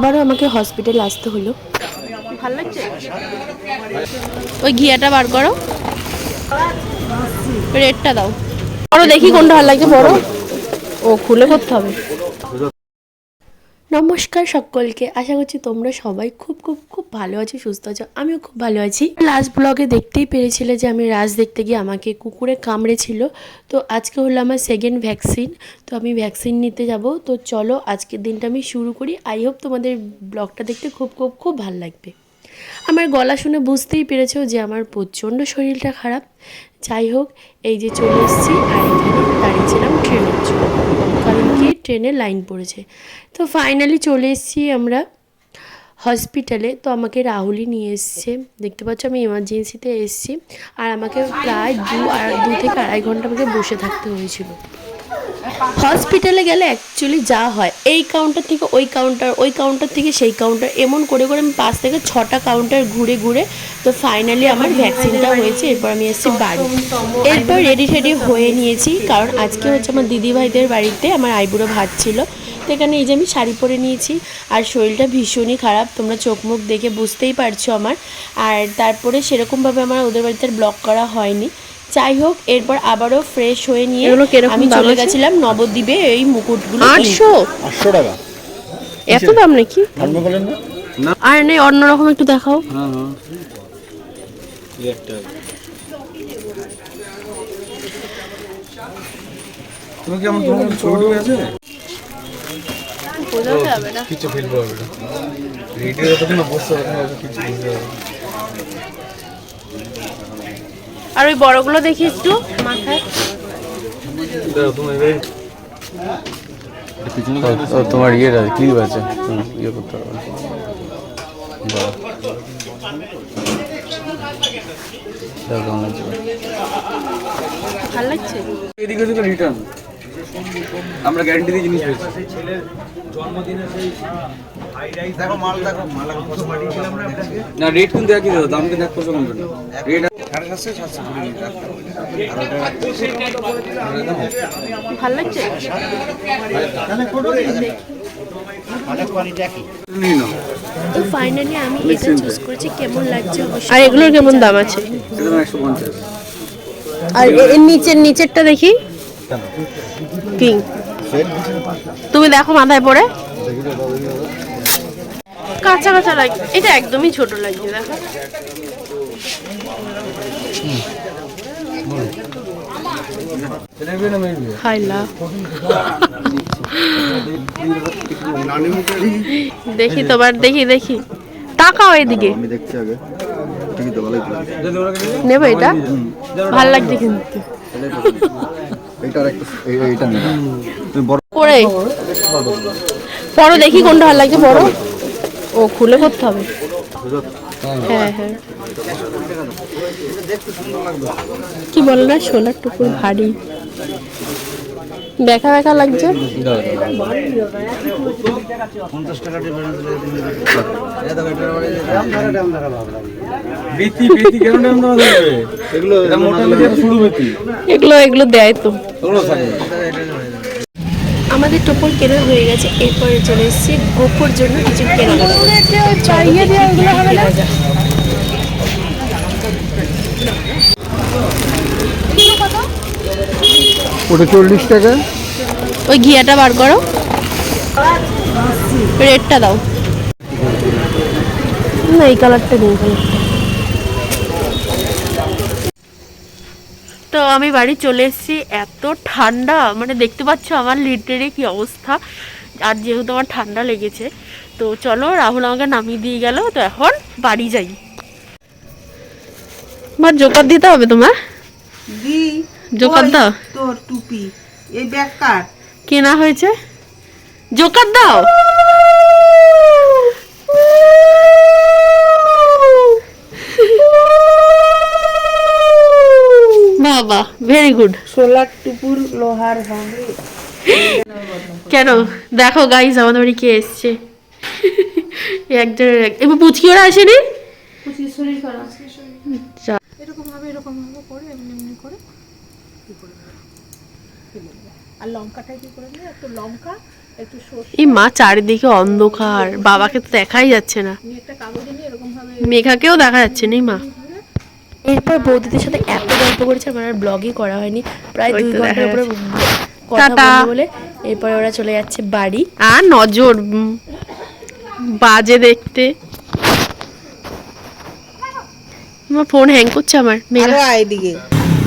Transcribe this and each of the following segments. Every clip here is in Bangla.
আবারও আমাকে হসপিটালে আসতে হলো। ভালো লাগছে? ওই ঘিয়াটা বার করো। রেডটা দাও। বড় দেখি কোনটা ভালো লাগছে বড় ও খুলে করতে হবে। নমস্কার সকলকে, আশা করছি তোমরা সবাই খুব খুব খুব ভালো আছো, সুস্থ আছো, আমিও খুব ভালো আছি। লাস্ট ব্লগে দেখতেই পেরেছিলে যে আমি রাজ দেখতে গিয়ে আমাকে কুকুরে কামড়েছিল। তো আজকে হলো আমার সেকেন্ড ভ্যাকসিন তো আমি ভ্যাকসিন নিতে যাব। তো চলো আজকের দিনটা আমি শুরু করি। আই হোপ তোমাদের ব্লগটা দেখতে খুব খুব খুব ভালো লাগবে। আমার গলা শুনে বুঝতেই পেরেছ যে আমার প্রচণ্ড শরীরটা খারাপ। যাই হোক, এই যে চলে এসেছি আর এখানে দাঁড়িয়েছিলাম ট্রেনের জন্য, কারণ কি? ট্রেনের লাইন পড়েছে। তো ফাইনালি চলে এসেছি আমরা হসপিটালে তো আমাকে রাহুলই নিয়ে এসছে। দেখতে পাচ্ছ আমি এমার্জেন্সিতে এসেছি। আর আমাকে প্রায় দু আর দু থেকে আড়াই ঘণ্টা আমাকে বসে থাকতে হয়েছিল। হসপিটালে গেলে অ্যাকচুয়ালি যা হয়, এই কাউন্টার থেকে ওই কাউন্টার ওই কাউন্টার থেকে সেই কাউন্টার এমন করে করে আমি পাঁচ থেকে ছটা কাউন্টার ঘুরে ঘুরে তো ফাইনালি আমার ভ্যাকসিনটা হয়েছে, এরপর আমি এসেছি বাড়ি। এরপর রেডি টেডি হয়ে নিয়েছি, কারণ আজকে হচ্ছে আমার দিদিভাইদের বাড়িতে আমার আইবুড়ো ভাত ছিল। তো এখানে এই যে আমি শাড়ি পরে নিয়েছি, আর শরীরটা ভীষণই খারাপ, তোমরা চোখ মুখ দেখে বুঝতেই পারছ আমার। আর তারপরে সেরকমভাবে আমার ওদের বাড়িতে ব্লক করা হয়নি। যাই হোক এরপর আবারও ফ্রেশ হয়ে নিয়ে আমি চলে গেছিলাম নবদ্বীপে এই মুকুটগুলো আটশো? আটশো টাকা। এত দাম নাকি? আর নেই অন্যরকম একটু দেখাও। হ্যাঁ হ্যাঁ। কিছু ফিল না রেডিও যতক্ষণ না বসতে হবে কিছু বুঝতে হবে আর ওই বড়গুলো দেখি একটু মাথায়। তোমার ইয়ে আছে ক্লিপ আছে। ইয়ে করতে ভালো লাগছে? এদিকে ওদিকে রিটার্ন আমরা গ্যারান্টি দিয়ে জিনিস পেয়েছি না রেট কিন্তু একই দাদা দাম কিন্তু এক পয়সা কমবে না রেট ভালো লাগছে? তো ফাইনালি আমি এটা চুজ করেছি কেমন লাগছে আর এগুলোর কেমন দাম আছে? আর এর নিচের নিচেরটা দেখি। পিঙ্ক তুমি দেখো মাথায় পড়ে। কাঁচা কাঁচা লাগছে। এটা একদমই ছোট লাগছে দেখো। দেখি তোমার দেখি দেখি। তাকাও এদিকে। আমি দেখছি আগে। ঠিকই তো ভালোই তো যদি ওরা কিনে নেয়, নেবে এটা? ভালো লাগছে কিন্তু এইটার একটা এইটা নেবে তুমি বড় পরে দেখি কোনটা ভালো লাগছে পরো। ও খুলে করতে হবে। হ্যাঁ হ্যাঁ। কি বল না সোলার টুকুর ভারী। দেখা দেখা লাগছে? এগুলো এগুলো দেয় তো। আমাদের টোপর কেনা হয়ে গেছে এরপরে চলে এসেছি গোপুর জন্য কিছু করতে। ওটা চল্লিশ টাকা। ওই ঘিয়াটা বার করো। রেডটা দাও। না এই কালারটা নেই কালারটা। তো আমি বাড়ি চলে এসেছি। এত ঠান্ডা মানে দেখতে পাচ্ছ আমার লিটারে কি অবস্থা। আর যেহেতু আমার ঠান্ডা লেগেছে তো চলো রাহুল আমাকে নামিয়ে দিয়ে গেল তো এখন বাড়ি যাই। আমার জোকার দিতে হবে তোমার? দি জোকার দাও। তোর টুপি এই ব্যাগ কার? কেনা হয়েছে? জোকার দাও। ভেরি গুড সোলার টুপুর লোহার কেন? দেখো গাইজ আমাদের বাড়ি কে এসছে? এই একজনের এক- এবার পুচকি ওরা আসেনি? এরকম ভাবে এরকম ভাবে করে এমনি এমনি করে। কি করে ফেলে দেবে। আর লঙ্কাটা কি করে নেবে একটু লঙ্কা একটু এই মা চারিদিকে অন্ধকার। বাবাকে তো দেখাই যাচ্ছে না। মেঘাকেও দেখা যাচ্ছে না এই মা এরপর বৌদিদের সাথে এত গল্প করেছে আমার আর ব্লগই করা হয়নি। প্রায় দুই ঘণ্টার উপরে কথা বলে এরপরে ওরা চলে যাচ্ছে বাড়ি। আর নজর বাজে দেখতে। আমার ফোন হ্যাং করছে আমার মেঘা আরও আয় এদিকে।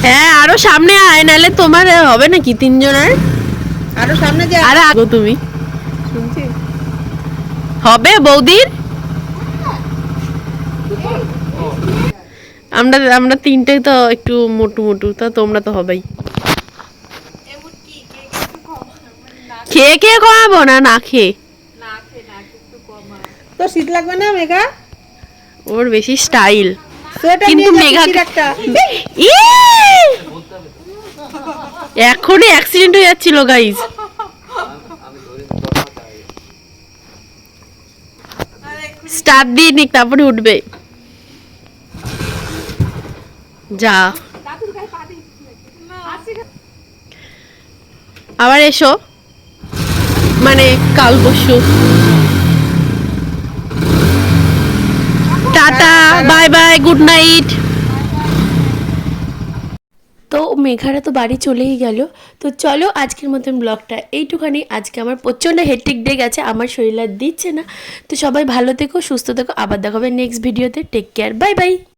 হ্যাঁ আরও সামনে আয় নাহলে তোমার হবে নাকি তিনজনের? আরও সামনে যে। আরে আগো তুমি। শুনছি। হবে বৌদির? আমরা আমরা তিনটে তো একটু মোটু মোটু তা তোমরা তো হবেই। খেয়ে খেয়ে কমাবো না? না খেয়ে। তো শীত লাগবে না মেঘা? ওর বেশি স্টাইল। কিন্তু মেঘা- এখনই অ্যাক্সিডেন্ট হয়ে যাচ্ছিল গাইজ স্টার্ট দিয়ে নিক তারপরে উঠবে। যা। আবার এসো। মানে কাল পরশু। Tata, bye bye, good night. তো মেঘারা তো বাড়ি চলেই গেল। তো চলো আজকের মতন ব্লগটা এইটুখানি। আজকে আমার প্রচণ্ড হেট্রিক ডে গেছে, আমার শরীর আর দিচ্ছে না। তো সবাই ভালো থেকো, সুস্থ থেকো। আবার দেখাবে নেক্সট ভিডিওতে টেক কেয়ার বাই বাই